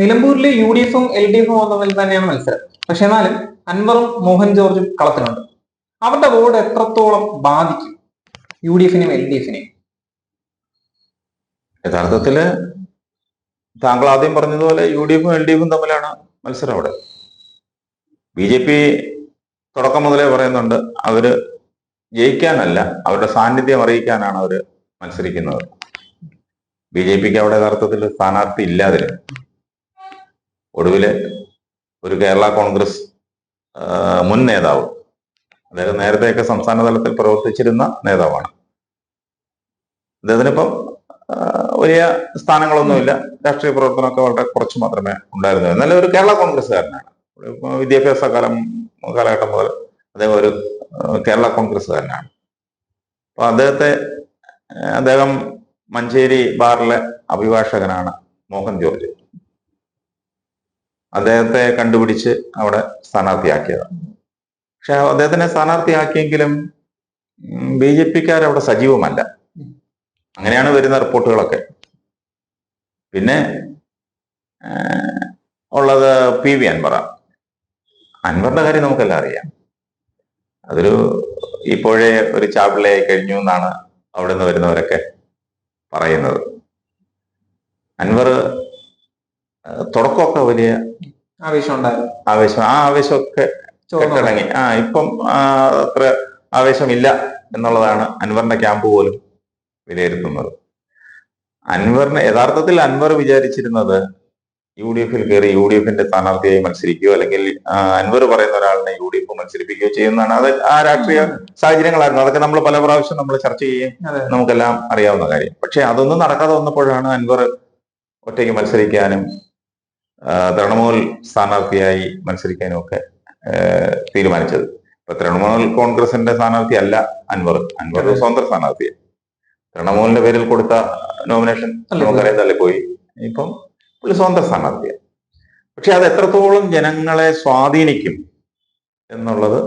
നിലമ്പൂരിലെ U D എഫും L D എഫും തമ്മിൽ തന്നെയാണ് മത്സരം. പക്ഷെ എന്നാലും അൻവറും മോഹൻ ജോർജും കളത്തിലുണ്ട്. അവരുടെ വോട്ട് എത്രത്തോളം ബാധിക്കും? യു ഡി എഫിനെയും എൽ ഡി എഫിനെയും യഥാർത്ഥത്തിൽ താങ്കൾ ആദ്യം പറഞ്ഞതുപോലെ യു ഡി എഫും എൽ ഡി എഫും തമ്മിലാണ് മത്സരം അവിടെ. ബി ജെ പി തുടക്കം മുതലേ പറയുന്നുണ്ട് അവർ ജയിക്കാനല്ല അവരുടെ സാന്നിധ്യം അറിയിക്കാനാണ് അവർ മത്സരിക്കുന്നത്. ബി ജെ പിക്ക് അവിടെ യഥാർത്ഥത്തിൽ സ്ഥാനാർത്ഥി ഇല്ലാതിരുന്നു. ഒടുവിൽ ഒരു കേരള കോൺഗ്രസ് മുൻ നേതാവ് അദ്ദേഹം നേരത്തെയൊക്കെ സംസ്ഥാന തലത്തിൽ പ്രവർത്തിച്ചിരുന്ന നേതാവാണ്. അദ്ദേഹത്തിനിപ്പം വലിയ സ്ഥാനങ്ങളൊന്നുമില്ല. രാഷ്ട്രീയ പ്രവർത്തനമൊക്കെ വളരെ കുറച്ച് മാത്രമേ ഉണ്ടായിരുന്നു എന്നാലും ഒരു കേരള കോൺഗ്രസ്സുകാരനാണ്. വിദ്യാഭ്യാസ കാലം കാലഘട്ടം മുതൽ അദ്ദേഹം ഒരു കേരള കോൺഗ്രസ്സുകാരനാണ്. അപ്പൊ അദ്ദേഹത്തെ അദ്ദേഹം മഞ്ചേരി ബാറിലെ അഭിഭാഷകനാണ് മോഹൻ ജോർജ്. അദ്ദേഹത്തെ കണ്ടുപിടിച്ച് അവിടെ സ്ഥാനാർത്ഥിയാക്കിയതാണ് പക്ഷെ അദ്ദേഹത്തിനെ സ്ഥാനാർത്ഥിയാക്കിയെങ്കിലും ബി ജെ പിക്കാർ അവിടെ സജീവമല്ല. അങ്ങനെയാണ് വരുന്ന റിപ്പോർട്ടുകളൊക്കെ. പിന്നെ ഉള്ളത് പി വി അൻവറ. അൻവറിന്റെ കാര്യം നമുക്കെല്ലാം അറിയാം. അതൊരു ഇപ്പോഴേ ഒരു ചാപ്പിളയായി കഴിഞ്ഞു എന്നാണ് അവിടെ നിന്ന് വരുന്നവരൊക്കെ പറയുന്നത്. അൻവർ തുടക്കമൊക്കെ വലിയ ആവേശം ആവേശം ആ ആവേശമൊക്കെ തുടങ്ങി ആ ഇപ്പം അത്ര ആവേശമില്ല എന്നുള്ളതാണ് അൻവറിന്റെ ക്യാമ്പ് പോലും വിലയിരുത്തുന്നത്. അൻവറിന് യഥാർത്ഥത്തിൽ അൻവർ വിചാരിച്ചിരുന്നത് യു ഡി എഫിൽ കയറി യു ഡി എഫിന്റെ സ്ഥാനാർത്ഥിയായി മത്സരിക്കുകയോ അല്ലെങ്കിൽ അൻവർ പറയുന്ന ഒരാളിനെ യു ഡി എഫ് മത്സരിപ്പിക്കുകയോ ചെയ്യുന്നതാണ്. അത് ആ രാഷ്ട്രീയ സാഹചര്യങ്ങളായിരുന്നു. അതൊക്കെ നമ്മൾ പല പ്രാവശ്യം നമ്മൾ ചർച്ച ചെയ്യുകയും നമുക്കെല്ലാം അറിയാവുന്ന കാര്യം. പക്ഷെ അതൊന്നും നടക്കാതെ വന്നപ്പോഴാണ് അൻവർ ഒറ്റയ്ക്ക് മത്സരിക്കാനും തൃണമൂൽ സ്ഥാനാർത്ഥിയായി മത്സരിക്കാനും ഒക്കെ തീരുമാനിച്ചത്. ഇപ്പൊ തൃണമൂൽ കോൺഗ്രസിന്റെ സ്ഥാനാർത്ഥി അല്ല അൻവർ. അൻവർ സ്വന്തം സ്ഥാനാർത്ഥിയാണ് തൃണമൂലിന്റെ പേരിൽ കൊടുത്ത നോമിനേഷൻ നമുക്കറിയാൻ നമുക്കറിയാം തള്ളിപ്പോയി. ഇപ്പം ഒരു സ്വന്തം സ്ഥാനാർത്ഥിയാണ് പക്ഷെ അത് എത്രത്തോളം ജനങ്ങളെ സ്വാധീനിക്കും എന്നുള്ളത്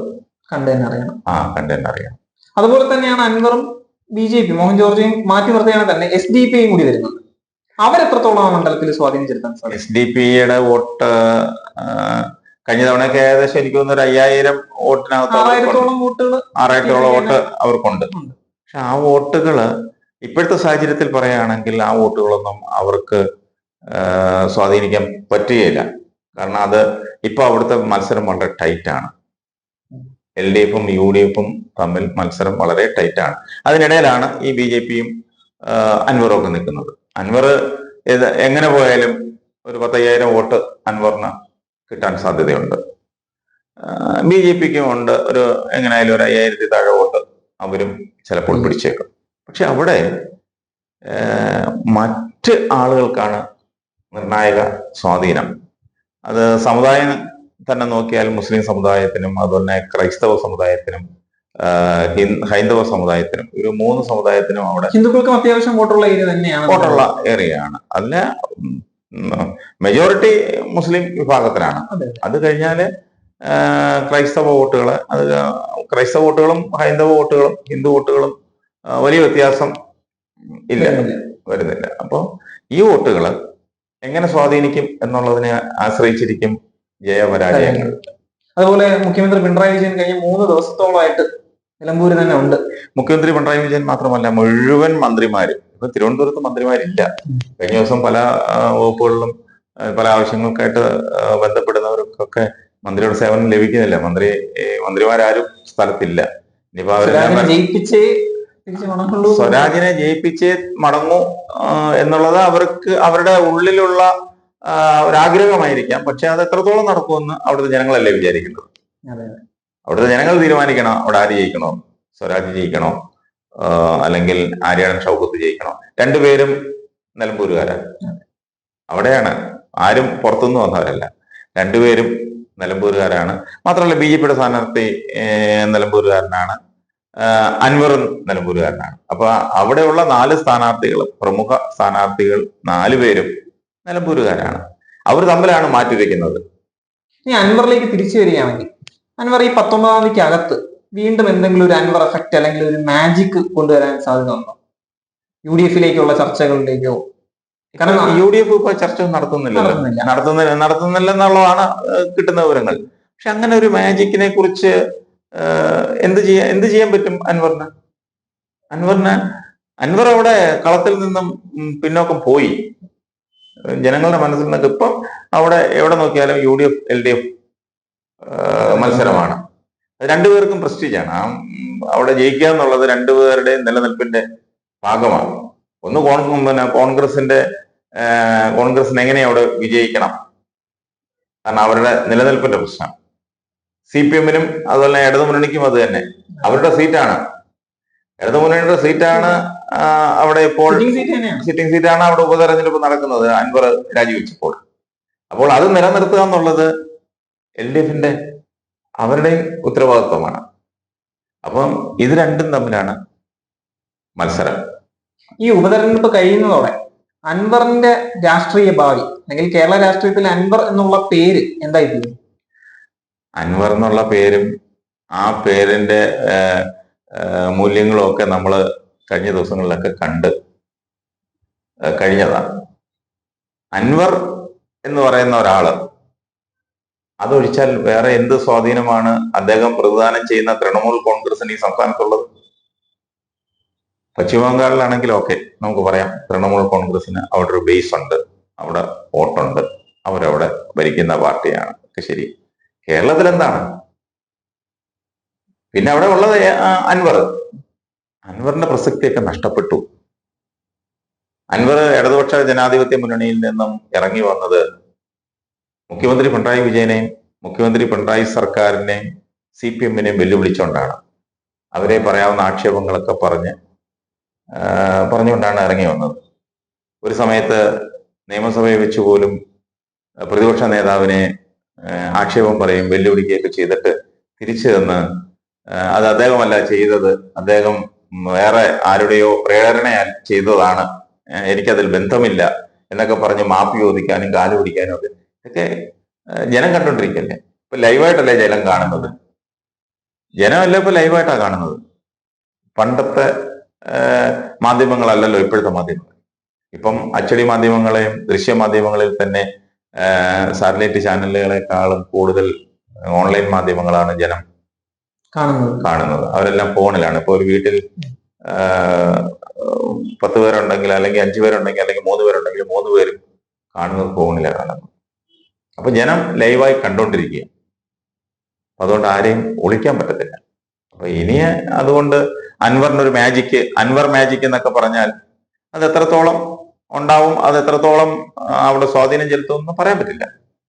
കണ്ടു തന്നെ ആ കണ്ടെന്നെ അറിയാം അതുപോലെ തന്നെയാണ് അൻവറും ബി ജെ പി മോഹൻ ജോർജിയും മാറ്റി നിർത്തിയാണ് തന്നെ എസ് ഡി പിയും കൂടി വരുന്നത്. അവരെത്രത്തോളം ആ മണ്ഡലത്തിൽ സ്വാധീനം ചെലുത്താൻ സാധിക്കും? എസ് ഡി പിയുടെ വോട്ട് ആ, കഴിഞ്ഞ തവണയൊക്കെ ഏകദേശം എനിക്ക് തോന്നുന്നു ഒരു അയ്യായിരം വോട്ടിനകത്ത്. ആറായിരത്തോളം വോട്ടുകൾ ആറായിരത്തോളം വോട്ട് അവർക്കുണ്ട്. പക്ഷെ ആ വോട്ടുകൾ ഇപ്പോഴത്തെ സാഹചര്യത്തിൽ പറയുകയാണെങ്കിൽ ആ വോട്ടുകളൊന്നും അവർക്ക് സ്വാധീനിക്കാൻ പറ്റുകയില്ല. കാരണം അത് ഇപ്പൊ അവിടുത്തെ മത്സരം വളരെ ടൈറ്റ് ആണ് എൽ ഡി എഫും യു ഡി എഫും തമ്മിൽ മത്സരം വളരെ ടൈറ്റ് ആണ് അതിനിടയിലാണ് ഈ ബി ജെ പിയും അൻവറും ഒക്കെ നിൽക്കുന്നത്. അൻവർ ഏത് എങ്ങനെ പോയാലും ഒരു പത്തയ്യായിരം വോട്ട് അൻവറിന് കിട്ടാൻ സാധ്യതയുണ്ട്. ബി ജെ പിക്കും ഉണ്ട്. ഒരു എങ്ങനെയായാലും ഒരു അയ്യായിരത്തി താഴെ വോട്ട് അവരും ചിലപ്പോൾ. പിടിച്ചേക്കും. പക്ഷെ അവിടെ മറ്റ് ആളുകൾക്കാണ് നിർണായക സ്വാധീനം. അത് സമുദായം തന്നെ നോക്കിയാൽ മുസ്ലിം സമുദായത്തിനും അതുപോലെ ക്രൈസ്തവ സമുദായത്തിനും ഹൈന്ദവ സമുദായത്തിനും ഒരു മൂന്ന് സമുദായത്തിനും അവിടെ ഹിന്ദുക്കൾക്കും അത്യാവശ്യം വോട്ടുള്ള ഏരിയ തന്നെയാണ്. വോട്ടുള്ള ഏരിയ ആണ് അതിന് മെജോറിറ്റി മുസ്ലിം വിഭാഗത്തിലാണ്. അതെ. കഴിഞ്ഞാൽ ക്രൈസ്തവ വോട്ടുകൾ അത് ക്രൈസ്തവ വോട്ടുകളും ഹൈന്ദവ വോട്ടുകളും ഹിന്ദു വോട്ടുകളും വലിയ വ്യത്യാസം ഇല്ല വരുന്നില്ല. വരുന്നില്ല. അപ്പോൾ ഈ വോട്ടുകൾ എങ്ങനെ സ്വാധീനിക്കും എന്നുള്ളതിനെ ആശ്രയിച്ചിരിക്കും ജയപരാജയങ്ങൾ അതുപോലെ മുഖ്യമന്ത്രി പിണറായി വിജയൻ കഴിഞ്ഞ മൂന്ന് ദിവസത്തോളമായിട്ട് നിലമ്പൂര് തന്നെ ഉണ്ട്. മുഖ്യമന്ത്രി പിണറായി വിജയൻ മാത്രമല്ല മുഴുവൻ മന്ത്രിമാരും. ഇപ്പൊ തിരുവനന്തപുരത്ത് മന്ത്രിമാരില്ല. കഴിഞ്ഞ ദിവസം പല വകുപ്പുകളിലും പല ആവശ്യങ്ങൾക്കായിട്ട് ബന്ധപ്പെടുന്നവർക്കൊക്കെ മന്ത്രിയുടെ സേവനം ലഭിക്കുന്നില്ല. മന്ത്രി മന്ത്രിമാരാരും സ്ഥലത്തില്ല. ഇനിയിപ്പോ സ്വരാജിനെ ജയിപ്പിച്ചേ മടങ്ങൂ എന്നുള്ളത് അവർക്ക് അവരുടെ ഉള്ളിലുള്ള ഒരാഗ്രഹമായിരിക്കാം. പക്ഷെ അത് എത്രത്തോളം നടക്കുമെന്ന് അവിടുത്തെ ജനങ്ങളല്ലേ വിചാരിക്കുന്നത്? അവിടുത്തെ ജനങ്ങൾ തീരുമാനിക്കണം? അവിടെ ആര് ജയിക്കണോ? സ്വരാജ് ജയിക്കണോ? അല്ലെങ്കിൽ ആര്യാടൻ ഷൗക്കത്ത് ജയിക്കണോ? രണ്ടുപേരും നിലമ്പൂരുകാരാണ്. അവിടെയാണ്. ആരും പുറത്തുനിന്ന് വന്നവരല്ല. രണ്ടുപേരും നിലമ്പൂരുകാരാണ്. മാത്രമല്ല ബി ജെ പിയുടെ സ്ഥാനാർത്ഥി നിലമ്പൂരുകാരനാണ്. അൻവറും നിലമ്പൂരുകാരനാണ്. അപ്പൊ അവിടെയുള്ള നാല് സ്ഥാനാർത്ഥികൾ പ്രമുഖ സ്ഥാനാർത്ഥികൾ നാല് പേരും നിലമ്പൂരുകാരാണ്. അവർ തമ്മിലാണ് മാറ്റിവെക്കുന്നത്. ഇനി അൻവറിലേക്ക് തിരിച്ചു വരികയാണെങ്കിൽ അൻവർ ഈ പത്തൊമ്പതാം തീയതിക്ക് അകത്ത് വീണ്ടും എന്തെങ്കിലും ഒരു അൻവർ എഫക്റ്റ് അല്ലെങ്കിൽ ഒരു മാജിക് കൊണ്ടുവരാൻ സാധ്യത ഉണ്ടോ യു ഡി എഫിലേക്കുള്ള ചർച്ചകളിലേക്കോ കാരണം യു ഡി എഫ് ഇപ്പൊ ചർച്ച നടത്തുന്നില്ല. നടത്തുന്നില്ല നടത്തുന്നില്ല എന്നുള്ളതാണ് കിട്ടുന്ന വിവരങ്ങൾ. പക്ഷെ അങ്ങനെ ഒരു മാജിക്കിനെ കുറിച്ച് എന്ത് ചെയ്യാൻ എന്ത് ചെയ്യാൻ പറ്റും അൻവറിന്? അൻവറിന് അൻവർ അവിടെ കളത്തിൽ നിന്നും പിന്നോക്കം പോയി. ജനങ്ങളുടെ മനസ്സിൽ നിന്നൊക്കെ ഇപ്പം അവിടെ എവിടെ നോക്കിയാലും U D F L D F മത്സരമാണ്. അത് രണ്ടുപേർക്കും പ്രസ്റ്റീജാണ് ആ അവിടെ ജയിക്കുക എന്നുള്ളത് രണ്ടുപേരുടെയും നിലനിൽപ്പിന്റെ ഭാഗമാണ്. ഒന്ന് കോൺ പിന്നെ കോൺഗ്രസിന്റെ കോൺഗ്രസിന് എങ്ങനെ അവിടെ വിജയിക്കണം? കാരണം അവരുടെ നിലനിൽപ്പിന്റെ പ്രശ്നം. സി പി എമ്മിനും അതുപോലെ ഇടതുമുന്നണിക്കും അത് തന്നെ. അവരുടെ സീറ്റാണ്. ഇടതുമുന്നണിയുടെ സീറ്റാണ് അവിടെ ഇപ്പോൾ സിറ്റിംഗ് സീറ്റ് സിറ്റിംഗ് സീറ്റാണ് അവിടെ ഉപതെരഞ്ഞെടുപ്പ് നടക്കുന്നത് അൻവർ രാജിവെച്ചപ്പോൾ. അപ്പോൾ അത് നിലനിർത്തുക എന്നുള്ളത് എൽ ഡി എഫിന്റെ അവരുടെയും ഉത്തരവാദിത്വമാണ്. അപ്പം ഇത് രണ്ടും തമ്മിലാണ് മത്സരം. ഈ ഉപതെരഞ്ഞെടുപ്പ് കഴിയുന്നതോടെ അൻവറിന്റെ രാഷ്ട്രീയ ഭാവി അല്ലെങ്കിൽ കേരള രാഷ്ട്രീയത്തിൽ അൻവർ എന്നുള്ള പേര് എന്തായി തീരും അൻവർ എന്നുള്ള പേരും ആ പേരിന്റെ മൂല്യങ്ങളും ഒക്കെ നമ്മൾ കഴിഞ്ഞ ദിവസങ്ങളിലൊക്കെ കണ്ട് കഴിഞ്ഞതാണ്. അൻവർ എന്ന് പറയുന്ന ഒരാൾ അതൊഴിച്ചാൽ വേറെ എന്ത് സ്വാധീനമാണ് അദ്ദേഹം പ്രതിദാനം ചെയ്യുന്ന തൃണമൂൽ കോൺഗ്രസിന് ഈ സംസ്ഥാനത്തുള്ളത്? പശ്ചിമ ബംഗാളിലാണെങ്കിൽ ഓക്കെ നമുക്ക് പറയാം. തൃണമൂൽ കോൺഗ്രസിന് അവിടെ ഒരു ബേസ് ഉണ്ട് അവിടെ വോട്ടുണ്ട് അവരവിടെ ഭരിക്കുന്ന പാർട്ടിയാണ്. ഒക്കെ ശരി. കേരളത്തിൽ എന്താണ് പിന്നെ അവിടെ ഉള്ളത് അൻവർ. അൻവറിന്റെ പ്രസക്തിയൊക്കെ നഷ്ടപ്പെട്ടു. അൻവർ ഇടതുപക്ഷ ജനാധിപത്യ മുന്നണിയിൽ നിന്നും ഇറങ്ങി വന്നത് മുഖ്യമന്ത്രി പിണറായി വിജയനെയും മുഖ്യമന്ത്രി പിണറായി സർക്കാരിനെയും സി പി എമ്മിനെയും വെല്ലുവിളിച്ചുകൊണ്ടാണ് അവരെ പറയാവുന്ന ആക്ഷേപങ്ങളൊക്കെ പറഞ്ഞ് പറഞ്ഞുകൊണ്ടാണ് ഇറങ്ങി വന്നത്. ഒരു സമയത്ത് നിയമസഭയെ വെച്ച് പോലും പ്രതിപക്ഷ നേതാവിനെ ആക്ഷേപം പറയും വെല്ലുവിളിക്കുകയൊക്കെ ചെയ്തിട്ട് തിരിച്ചു തന്ന് അത് അദ്ദേഹമല്ല ചെയ്തത്. അദ്ദേഹം വേറെ ആരുടെയോ പ്രേരണയാൽ ചെയ്തതാണ്. എനിക്കതിൽ ബന്ധമില്ല എന്നൊക്കെ പറഞ്ഞ് മാപ്പ് ചോദിക്കാനും കാലു പിടിക്കാനും ഒക്കെ ഇതൊക്കെ ജനം കണ്ടോണ്ടിരിക്കല്ലേ? ഇപ്പൊ ലൈവായിട്ടല്ലേ ജനം കാണുന്നത്? ജനമല്ല ഇപ്പൊ ലൈവായിട്ടാ കാണുന്നത്? പണ്ടത്തെ മാധ്യമങ്ങളല്ലല്ലോ ഇപ്പോഴത്തെ മാധ്യമങ്ങൾ. ഇപ്പം അച്ചടി മാധ്യമങ്ങളെയും ദൃശ്യ മാധ്യമങ്ങളിൽ തന്നെ സാറ്റലൈറ്റ് ചാനലുകളെക്കാളും കൂടുതൽ ഓൺലൈൻ മാധ്യമങ്ങളാണ് ജനം കാണുന്നത്. കാണുന്നത്. അവരെല്ലാം ഫോണിലാണ്. ഇപ്പോൾ ഒരു വീട്ടിൽ പത്ത് പേരുണ്ടെങ്കിൽ അല്ലെങ്കിൽ അഞ്ചു പേരുണ്ടെങ്കിൽ അല്ലെങ്കിൽ മൂന്ന് പേരുണ്ടെങ്കിൽ മൂന്ന് പേരും കാണുന്നത് ഫോണിലാണ് കാണുന്നത്. അപ്പൊ ജനം ലൈവായി കണ്ടോണ്ടിരിക്കുക. അതുകൊണ്ട് ആരെയും ഒളിക്കാൻ പറ്റത്തില്ല. അപ്പൊ ഇനി അതുകൊണ്ട് അൻവറിനൊരു മാജിക്ക് അൻവർ മാജിക് എന്നൊക്കെ പറഞ്ഞാൽ അത് എത്രത്തോളം ഉണ്ടാവും അത് എത്രത്തോളം അവിടെ സ്വാധീനം ചെലുത്തുമെന്ന് പറയാൻ പറ്റില്ല.